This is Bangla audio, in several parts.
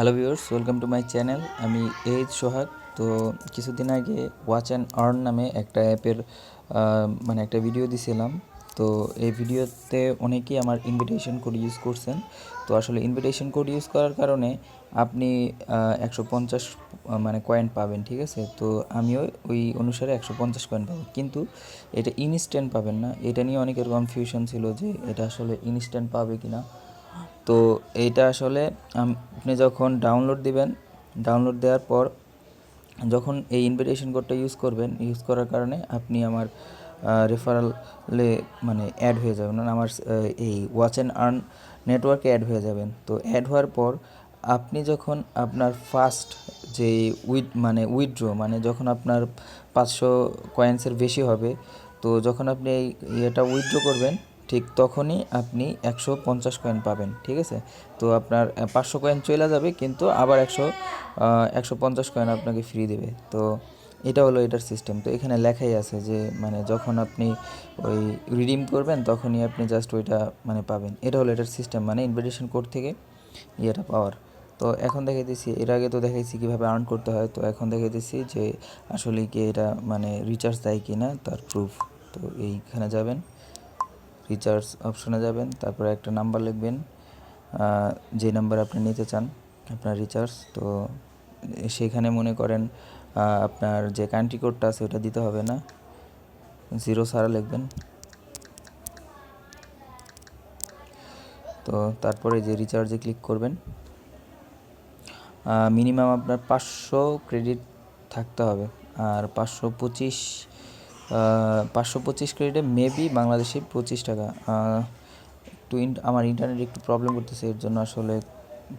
Hello viewers welcome to my channel আমি এইচ সোহাগ তো কিছুদিন আগে ওয়াচ অ্যান্ড আর্ন নামে একটা অ্যাপের মানে একটা ভিডিও দিছিলাম। তো এই ভিডিওতে অনেকেই আমার ইনভিটেশন কোড ইউজ করছেন। তো আসলে ইনভিটেশন কোড ইউজ করার কারণে আপনি একশো পঞ্চাশ মানে কয়েন পাবেন, ঠিক আছে? তো আমিও ওই অনুসারে একশো পঞ্চাশ কয়েন পাবো। কিন্তু এটা ইনস্ট্যান্ট পাবেন না। এটা নিয়ে অনেকের কনফিউশন ছিল যে এটা আসলে ইনস্ট্যান্ট পাবে কি না তো এইটা আসলে আপনি যখন ডাউনলোড দিবেন ডাউনলোড দেওয়ার পর যখন এই ইনভিটেশন কোডটা ইউজ করবেন ইউজ করার কারণে আপনি আমার রেফারালে মানে অ্যাড হয়ে যাবেন। মানে আমার এই ওয়াচ অ্যান্ড আর্ন নেটওয়ার্কে অ্যাড হয়ে যাবেন। তো অ্যাড হওয়ার পর আপনি যখন আপনার ফার্স্ট যে উইথ মানে উইথড্র মানে যখন আপনার পাঁচশো কয়েন্সের বেশি হবে, তো যখন আপনি এই ইয়েটা উইথড্র করবেন ঠিক তখনই আপনি একশো পঞ্চাশ কয়েন পাবেন, ঠিক আছে? তো আপনার পাঁচশো কয়েন চলে যাবে, কিন্তু আবার একশো একশো পঞ্চাশ কয়েন আপনাকে ফ্রি দেবে। তো এটা হলো এটার সিস্টেম তো এখানে লেখাই আছে যে মানে যখন আপনি ওই রিডিম করবেন, তখনই আপনি জাস্ট ওইটা মানে পাবেন। এটা হলো এটার সিস্টেম মানে ইনভিটেশন কোড থেকে ইয়েটা পাওয়ার। তো এখন দেখে দিচ্ছি এর আগে তো দেখাইছি কীভাবে আর্ন করতে হয়। তো এখন দেখে দিচ্ছি যে, আসলে কি এটা মানে রিচার্জ দেয় কি না তার প্রুফ তো এইখানে যাবেন। রিচার্জ অপশনে যাবেন, তারপরে একটা নাম্বার লিখবেন যে নাম্বার আপনি নিতে চান, আপনার রিচার্জ তো সেখানে মনে করেন আপনার যে কান্ট্রি কোডটা আছে ওটা দিতে হবে না। জিরো সারা লিখবেন। তো তারপরে যে রিচার্জে ক্লিক করবেন মিনিমাম আপনার পাঁচশো ক্রেডিট থাকতে হবে, আর পাঁচশো পঁচিশ পাঁচশো পঁচিশ ক্রেডিটে মেবি বাংলাদেশে পঁচিশ টাকা। একটু আমার ইন্টারনেট একটু প্রবলেম করতেছে, এর জন্য আসলে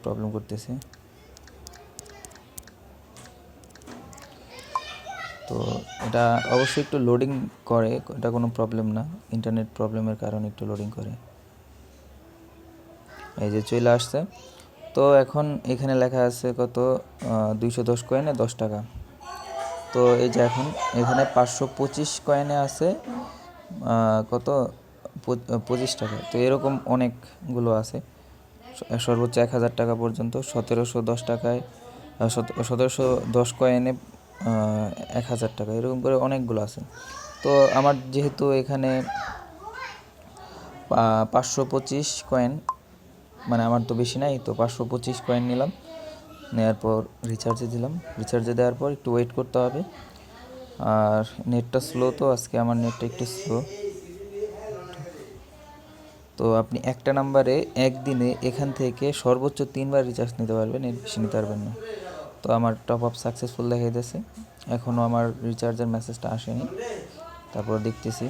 প্রবলেম করতেছে। তো এটা অবশ্যই একটু লোডিং করে, এটা কোনো প্রবলেম না। ইন্টারনেট প্রবলেমের কারণে একটু লোডিং করে। এই যে চলে আসছে। তো এখন এখানে লেখা আছে কত? দুইশো দশ কয়েনে দশ টাকা। তো এই যে এখন, এখানে পাঁচশো পঁচিশ কয়েনে আছে কত? পঁচ- পঁচিশ টাকা। তো এরকম অনেকগুলো আছে। সর্বোচ্চ এক হাজার টাকা পর্যন্ত, সতেরোশো দশ টাকায় সতেরোশো দশ কয়েনে এক হাজার টাকা। এরকম করে অনেকগুলো আছে। তো আমার যেহেতু এখানে পাঁচশো পঁচিশ কয়েন মানে আমার তো বেশি নাই, তো পাঁচশো পঁচিশ কয়েন নিলাম। নেওয়ার পর রিচার্জে দিলাম। রিচার্জে দেওয়ার পর একটু ওয়েট করতে হবে। আর নেটটা স্লো তো, আজকে আমার নেটটা একটু স্লো তো আপনি একটা নাম্বারে একদিনে এখান থেকে সর্বোচ্চ তিনবার রিচার্জ নিতে পারবেন এর বেশি নিতে পারবেন না। তো আমার টপ আপ সাকসেসফুল দেখাইতেছে এখনও আমার রিচার্জের মেসেজটা আসেনি। তারপর দেখতেছি।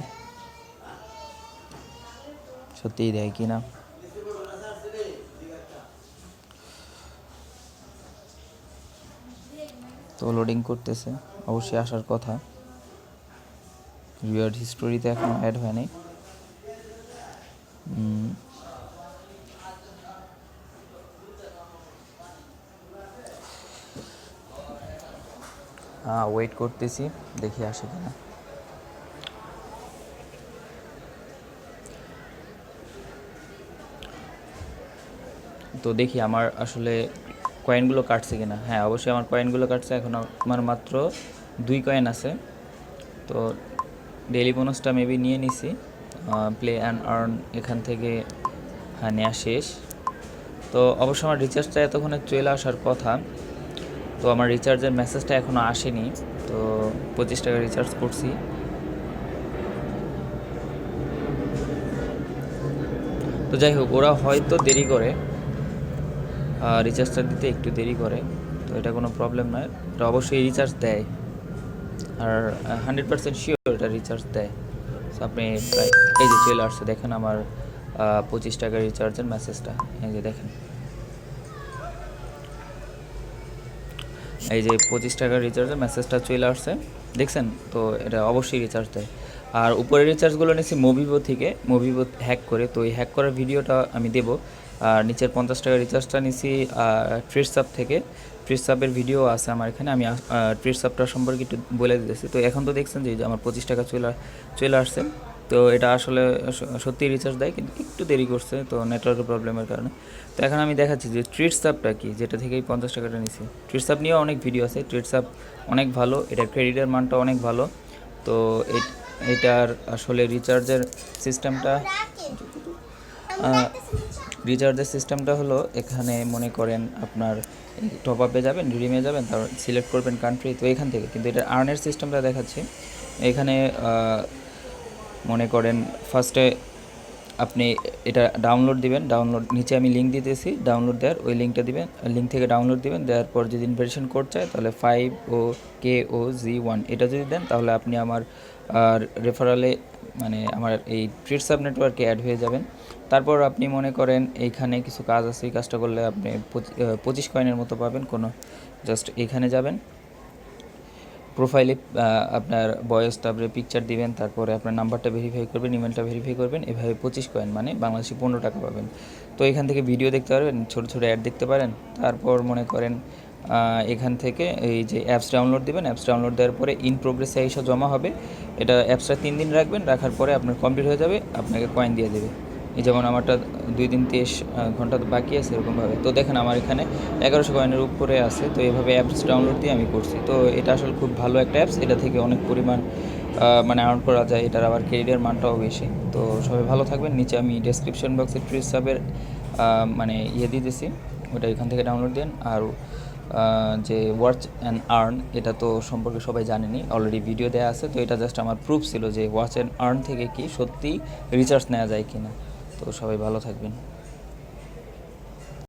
সত্যিই দেয় কি না? তো লোডিং করতেছে। অবশ্যই আসার কথা। রিওয়ার্ড হিস্টোরিতে এখনও অ্যাড হ্যাঁ ওয়েট করতেছি। দেখি আসে কিনা। তো দেখি আমার আসলে কয়েনগুলো কাটছে কিনা? হ্যাঁ অবশ্যই আমার কয়েনগুলো কাটছে, এখন আমার মাত্র দুই কয়েন আছে। তো ডেলি বোনাসটা মেবি নিয়ে নিছি। প্লে অ্যান্ড আর্ন এখান থেকে হ্যাঁ নেওয়া শেষ। তো অবশ্য আমার রিচার্জটা এতক্ষণে চলে আসার কথা। তো আমার রিচার্জের মেসেজটা এখনও আসেনি। তো পঁচিশ টাকা রিচার্জ করছি। তো যাই হোক, ওরা হয়তো দেরি করে। রিচার্জটা দিতে একটু দেরি করে, তো এটা কোনো প্রবলেম নয়। এটা অবশ্যই রিচার্জ দেয়। আর হান্ড্রেড পার্সেন্ট শিওর এটা রিচার্জ দেয়। তো আপনি প্রায়, এই যে চলে আসছে, দেখেন আমার পঁচিশ টাকার রিচার্জের মেসেজটা এই যে দেখেন। এই যে পঁচিশ টাকার রিচার্জের মেসেজটা চলে আসছে, দেখছেন? তো এটা অবশ্যই রিচার্জ দেয়। আর উপরের রিচার্জগুলো নিয়েছি মুভিভো থেকে। মুভিভো হ্যাক করে। তো এই হ্যাক করার ভিডিওটা আমি দেব। আর নিচের পঞ্চাশ টাকার রিচার্জটা নিয়েছি ট্রিটসাপ থেকে। ট্রিটসাপের ভিডিও আছে আমার এখানে। আমি ট্রিটসাপটা সম্পর্কে একটু বলে দিতেছি। তো এখন তো দেখছেন যে আমার পঁচিশ টাকা চলে চলে আসছে। তো এটা আসলে সত্যি রিচার্জ দেয়, কিন্তু একটু দেরি করছে। তো নেটওয়ার্কের প্রবলেমের কারণে। তো এখন আমি দেখাচ্ছি যে ট্রিটস অ্যাপটা কি, যেটা থেকেই পঞ্চাশ টাকাটা নিছি ট্রিটস নিয়েও অনেক ভিডিও আছে। ট্রিটস অ্যাপ অনেক ভালো। এটার ক্রেডিটের মানটা অনেক ভালো। তো এট- এটার আসলে রিচার্জের সিস্টেমটা রিচার্জের সিস্টেমটা হলো এখানে মনে করেন আপনার টপ আপে যাবেন রিডিমে যাবেন, তারপর সিলেক্ট করবেন কান্ট্রি তো এখান থেকে। কিন্তু এটা আর্নের সিস্টেমটা দেখাচ্ছে। এখানে মনে করেন ফার্স্টে আপনি এটা ডাউনলোড দিবেন ডাউনলোড নিচে আমি লিঙ্ক দিতেছি ডাউনলোড দেওয়ার, ওই লিঙ্কটা দিবেন লিঙ্ক থেকে ডাউনলোড দিবেন, দেওয়ার পর যদি ইনভাইটেশন কোড চায়, তাহলে ফাইভ ও কে ও জি ওয়ান এটা যদি দেন, তাহলে আপনি আমার আর রেফারালে মানে আমার এই ট্রিটস আপ নেটওয়ার্কে অ্যাড হয়ে যাবেন। তারপর আপনি মনে করেন এইখানে কিছু কাজ আছে, এই কাজটা করলে আপনি পঁচিশ কয়েনের মতো পাবেন, কোনো জাস্ট এখানে যাবেন। প্রোফাইলে আপনার বয়স, তারপরে পিকচার দিবেন, তারপরে আপনার নাম্বারটা ভেরিফাই করবেন ইমেলটা ভেরিফাই করবেন, এভাবে পঁচিশ কয়েন মানে বাংলাদেশি পনেরো টাকা পাবেন। তো এখান থেকে ভিডিও দেখতে পারবেন, ছোটো ছোটো অ্যাড দেখতে পারেন। তারপর মনে করেন এখান থেকে এই যে অ্যাপস ডাউনলোড দিবেন অ্যাপস ডাউনলোড দেওয়ার পরে ইন প্রোগ্রেসে এসে জমা হবে। এটা অ্যাপসটা তিন দিন রাখবেন, রাখার পরে আপনার কমপ্লিট হয়ে যাবে, আপনাকে কয়েন দিয়ে দেবে। যেমন আমারটা দুই দিন তেইশ ঘণ্টা বাকি আছে এরকমভাবে। তো দেখেন আমার এখানে এগারোশো কয়েনের উপরে আছে, তো এভাবে অ্যাপস ডাউনলোড দিয়ে আমি করছি। তো এটা আসলে খুব ভালো একটা অ্যাপস এটা থেকে অনেক পরিমাণ মানে আর্ন করা যায়, এটার আবার ক্রেডিটের মানটাও বেশি। তো সবাই ভালো থাকবেন, নিচে আমি ডেসক্রিপশন বক্সে ট্রিস সাবের মানে ইয়ে দিয়ে দিয়েছি ওটা এখান থেকে ডাউনলোড দেন। আর যে ওয়াচ অ্যান্ড আর্ন এটা তো সম্পর্কে সবাই জানেনি অলরেডি ভিডিও দেওয়া আছে, তো এটা জাস্ট আমার প্রুফ ছিল যে ওয়াচ অ্যান্ড আর্ন থেকে কি সত্যি রিচার্জ নেওয়া যায় কি না তো সবাই ভালো থাকবেন।